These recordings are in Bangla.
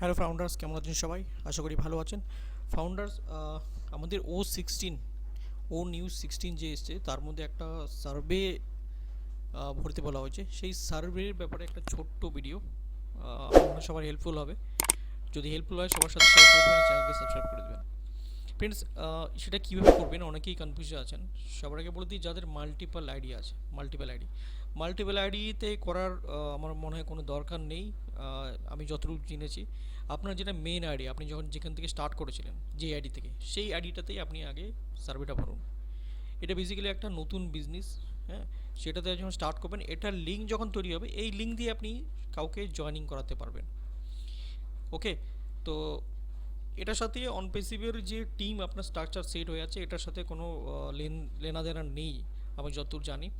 হ্যালো ফাউন্ডার্স কেমন আছেন সবাই? আশা করি ভালো আছেন। ফাউন্ডার্স আমাদের ও সিক্সটিন ও নিউজ সিক্সটিন যে এসছে, তার মধ্যে একটা সার্ভে ভর্তি বলা হয়েছে। সেই সার্ভের ব্যাপারে একটা ছোট্ট ভিডিও আপনার সবার হেল্পফুল হবে। যদি হেল্পফুল হয়, সবার সাথে শেয়ার করে দেবেন, চ্যানেলকে সাবস্ক্রাইব করে দেবেন। ফ্রেন্ডস সেটা কীভাবে করবেন, অনেকেই কনফিউজে আছেন। সবার আগে বলে দিই, যাদের মাল্টিপল আইডি আছে মাল্টিপল আইডি মাল্টিপল আইডিতে করার আমার মনে হয় কোনো দরকার নেই। আমি যতটুকু চিনেছি আপনার যেটা মেন আইডি আপনি যখন যেখান থেকে স্টার্ট করেছিলেন যে আইডি থেকে, সেই আইডিটাতেই আপনি আগে সার্ভেটা ভরুন। এটা বেসিক্যালি একটা নতুন বিজনেস হ্যাঁ? সেটাতে যখন স্টার্ট করবেন, এটার লিঙ্ক যখন তৈরি হবে, এই লিঙ্ক দিয়ে আপনি কাউকে জয়েনিং করাতে পারবেন। ওকে তো এটার সাথে অনপেসিভের যে টিম আপনার স্ট্রাকচার সেট হয়ে আছে এটার সাথে কোনো আহ, লেন লেনাদেনা নেই আমি যতদূর জানি।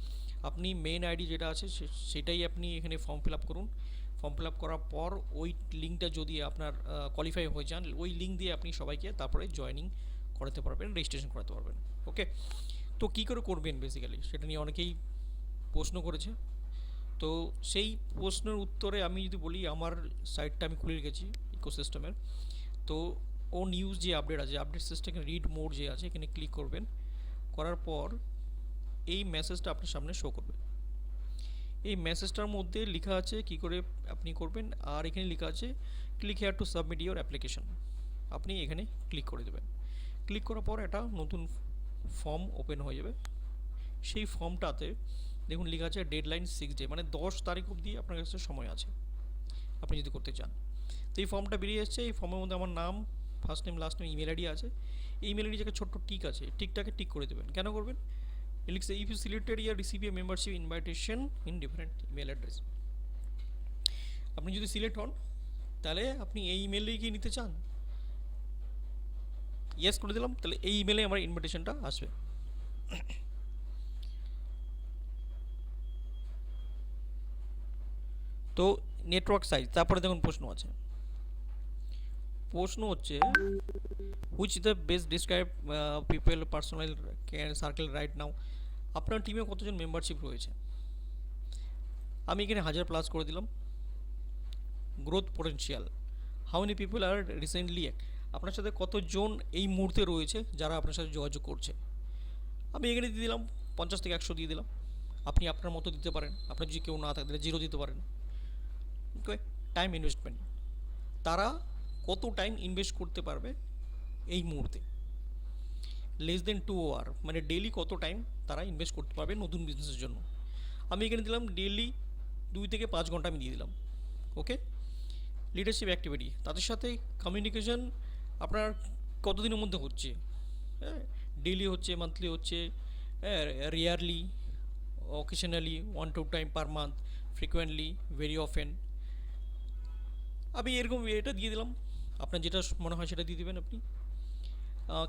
আপনি মেন আইডি যেটা আছে সেটাই আপনি এখানে ফর্ম ফিল আপ করুন। ফর্ম ফিল আপ করার পর ওই লিঙ্কটা যদি আপনার কোয়ালিফাই হয়ে যান ওই লিঙ্ক দিয়ে আপনি সবাইকে তারপরে জয়েনিং করাতে পারবেন রেজিস্ট্রেশন করাতে পারবেন ওকে তো কী করে করবেন বেসিক্যালি সেটা নিয়ে অনেকেই প্রশ্ন করেছে। তো সেই প্রশ্নের উত্তরে আমি যদি বলি আমার সাইটটা আমি খুলে রেখেছি ইকোসিস্টেমের তো ও নিউজ যে আপডেট আছে আপডেট সিস্টেম রিড মোড যে আছে, এখানে ক্লিক করবেন। করার পর এই মেসেজটা আপনার সামনে শো করবে। এই মেসেজটার মধ্যে লেখা আছে, কি করে আপনি করবেন? আর এখানে লেখা আছে click here to submit your application আপনি এখানে ক্লিক করে দেবেন। ক্লিক করার পর একটা নতুন ফর্ম ওপেন হয়ে যাবে। সেই ফর্মটাতে দেখুন লেখা আছে ডেডলাইন সিক্স ডে মানে দশ তারিখ অবধি আপনার কাছে সময় আছে। আপনি যদি করতে চান। তো এই ফর্মটা বেরিয়ে এসছে। এই ফর্মের মধ্যে আমার নাম first name last name email ID আছে। এই ইমেল আইডি জায়গায় ছোট্ট টিক আছে টিকটাকে টিক করে দেবেন। কেন করবেন? লিখছে if you selected year receive a membership invitation in different email address আপনি যদি সিলেক্ট হন, তাহলে আপনি এই ইমেলেই কি নিতে চান। ইয়েস করে দিলাম, তাহলে এই ইমেলে আমার ইনভাইটেশনটা আসবে। তো নেটওয়ার্ক সাইজ তারপরে দেখুন প্রশ্ন আছে। প্রশ্ন হচ্ছে which the best describe people personal circle right now আপনার টিমে কতজন মেম্বারশিপ রয়েছে? আমি এখানে হাজার প্লাস করে দিলাম। Growth potential how many people are recently আপনার সাথে কতজন এই মুহূর্তে রয়েছে যারা আপনার সাথে যোগাযোগ করছে? আমি এখানে দিয়ে দিলাম, পঞ্চাশ থেকে একশো দিয়ে দিলাম। আপনি আপনার মতো দিতে পারেন। আপনার যদি কেউ না থাকে, তাহলে জিরো দিতে পারেন। টাইম ইনভেস্টমেন্ট তারা কত টাইম ইনভেস্ট করতে পারবে এই মুহূর্তে? লেস দেন টু আওয়ার মানে ডেলি কত টাইম তারা ইনভেস্ট করতে পারবে নতুন বিজনেসের জন্য? আমি এখানে দিলাম ডেলি দুই থেকে পাঁচ ঘণ্টা আমি দিয়ে দিলাম ওকে লিডারশিপ অ্যাক্টিভিটি তাদের সাথে কমিউনিকেশন আপনার কতদিনের মধ্যে হচ্ছে? হ্যাঁ ডেলি হচ্ছে মান্থলি হচ্ছে rarely occasionally one two time per month frequently very often আমি এরকম এটা দিয়ে দিলাম। আপনার যেটা মনে হয় সেটা দিয়ে দেবেন আপনি।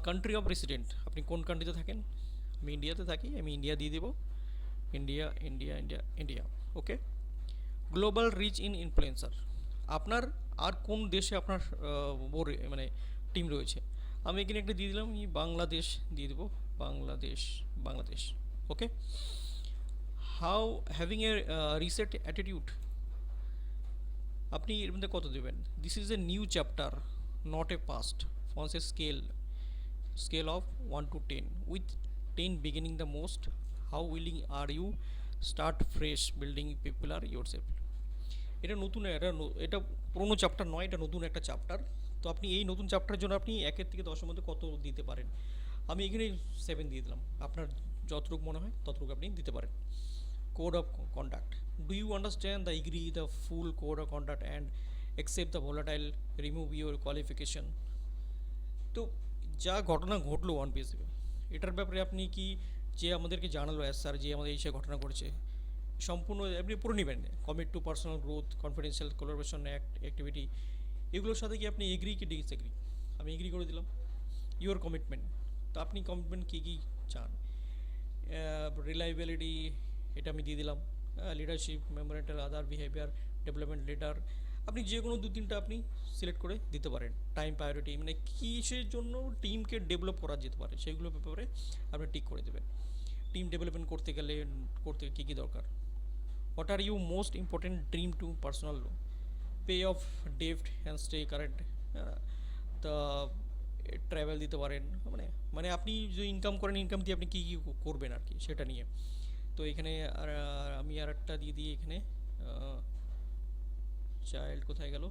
কান্ট্রি অফ রেসিডেন্ট আপনি কোন কান্ট্রিতে থাকেন? আমি ইন্ডিয়াতে থাকি, আমি ইন্ডিয়া দিয়ে দেবো। India India India India okay global reach in influencer আপনার আর কোন দেশে আপনার মানে টিম রয়েছে? আমি এখানে একটা দিয়ে দিলাম বাংলাদেশ দিয়ে দেবো, Bangladesh Bangladesh okay how having a reset attitude আপনি এর মধ্যে কত দেবেন? This is a new chapter not a past Pond's a scale scale of 1 to 10 with 10 beginning the most, how are you start fresh building people R are yourself. এটা নতুন, এটা এটা পুরোনো চ্যাপ্টার নয়, এটা নতুন একটা চ্যাপ্টার তো আপনি এই নতুন চ্যাপ্টারের জন্য আপনি একের থেকে দশের মধ্যে কত দিতে পারেন? আমি এখানে সেভেন দিয়ে দিলাম। আপনার যতটুকু মনে হয় ততটুকু আপনি দিতে পারেন। Code of conduct do you understand the agree the full code of conduct and accept the volatile remove your qualification তো যা ঘটনা ঘটলো ওয়ান পিসে এটার ব্যাপারে আপনি কি যে আমাদেরকে জানালো এস স্যার যে আমাদের এই ঘটনা ঘটেছে সম্পূর্ণ আপনি পুরো নেবেন commit to personal growth confidential act activity এগুলোর সাথে কি আপনি এগ্রি কি ডিসএগ্রি আমি এগ্রি করে দিলাম ইউর কমিটমেন্ট তো আপনি কমিটমেন্ট কী কী চান রিলাইবিলিটি এটা আমি দিয়ে দিলাম। লিডারশিপ মেমোরেন্টাল আদার বিহেভিয়ার ডেভেলপমেন্ট লিডার আপনি যে কোনো দু তিনটা আপনি সিলেক্ট করে দিতে পারেন। টাইম প্রায়োরিটি মানে কিসের জন্য টিমকে ডেভেলপ করা যেতে পারে সেইগুলো ব্যাপারে আপনি ঠিক করে দেবেন। টিম ডেভেলপমেন্ট করতে গেলে, করতে কী কী দরকার? What are you most important dream to personal pay off deft and stay current তা ট্রাভেল দিতে পারেন। মানে মানে আপনি যে ইনকাম করেন ইনকাম দিয়ে আপনি কী কী করবেন আর কি, সেটা নিয়ে। তো এখানে আর আমি আর একটা দিয়ে দিই এখানে চাইল্ড কোথায় গেল?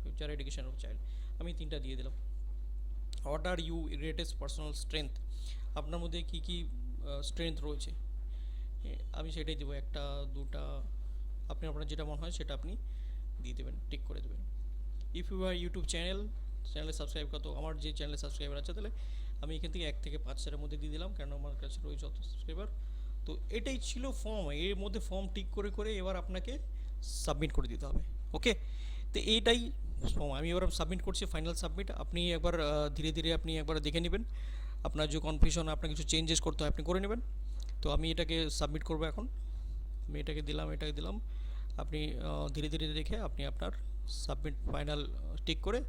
ফিউচার এডুকেশন অফ চাইল্ড আমি তিনটা দিয়ে দিলাম। What are you greatest personal strength আপনার মধ্যে কী কী স্ট্রেংথ রয়েছে? আমি সেটাই দেবো। একটা, দুটা, আপনি, আপনার যেটা মনে হয় সেটা আপনি দিয়ে দেবেন টিক করে দেবেন। If you are YouTube channel চ্যানেলে সাবস্ক্রাইব করতো আমার যে চ্যানেলে সাবস্ক্রাইবার আছে, তাহলে আমি এখান থেকে এক থেকে পাঁচ হাজারের মধ্যে দিয়ে দিলাম কারণ আমার কাছে রয়েছে অত সাবস্ক্রাইবার তো এটাই ছিল ফর্ম এর মধ্যে ফর্ম টিক করে করে এবার আপনাকে সাবমিট করে দিতে হবে ওকে তো এইটাই ফর্ম আমি এবার সাবমিট করছি ফাইনাল সাবমিট আপনি একবার ধীরে ধীরে আপনি একবার দেখে নেবেন। আপনার যে কনফিউশন আপনার কিছু চেঞ্জেস করতে হয়, আপনি করে নেবেন। তো আমি এটাকে সাবমিট করব এখন। আমি এটাকে দিলাম এটাকে দিলাম। আপনি ধীরে ধীরে দেখে আপনি আপনার সাবমিট ফাইনাল টিক করে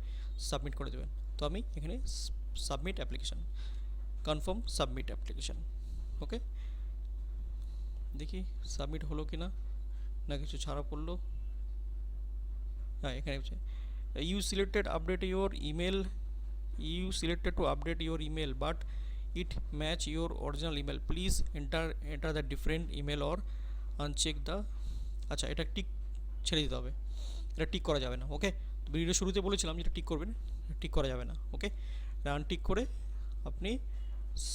সাবমিট করে দেবেন। তো আমি এখানে submit application confirm submit application okay দেখি সাবমিট হলো কি না না কিছু ছাড়া পড়ল। হ্যাঁ এখানে you selected update your email you selected to update your email but it match your original email please enter enter the different email or uncheck the আচ্ছা এটা টিক ছেড়ে দিতে হবে। এটা টিক করা যাবে না ওকে ভিডিও শুরুতে বলেছিলাম যেটা টিক করবেন টিক করা যাবে না ওকে আনটিক করে আপনি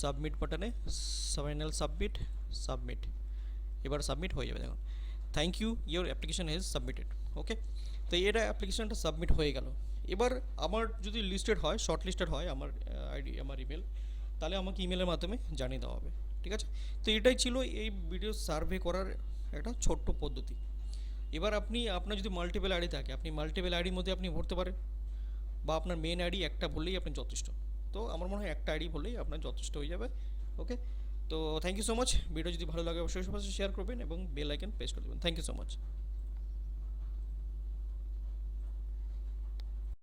সাবমিট বাটনে ফাইনাল সাবমিট সাবমিট এবার সাবমিট হয়ে যাবে, দেখুন। Thank you your application is submitted okay তো এটা অ্যাপ্লিকেশনটা সাবমিট হয়ে গেল। এবার আমার যদি লিস্টেড হয় শর্ট লিস্টেড হয় আমার আইডি আমার ইমেল তাহলে আমাকে ইমেলের মাধ্যমে জানিয়ে দেওয়া হবে, ঠিক আছে? তো এটাই ছিল এই ভিডিও সার্ভে করার একটা ছোট্ট পদ্ধতি। এবার আপনি, আপনার যদি মাল্টিপল আইডি থাকে, আপনি মাল্টিপল আইডির মধ্যে আপনি ভরতে পারেন, বা আপনার মেন আইডি একটা বললেই আপনি যথেষ্ট। তো আমার মনে হয় একটা আইডি বললেই আপনার যথেষ্ট হয়ে যাবে ওকে তো thank you so much video যদি ভালো লাগে, অবশ্যই শেয়ার করবেন এবং বেল আইকন প্রেস করে দেবেন। Thank you so much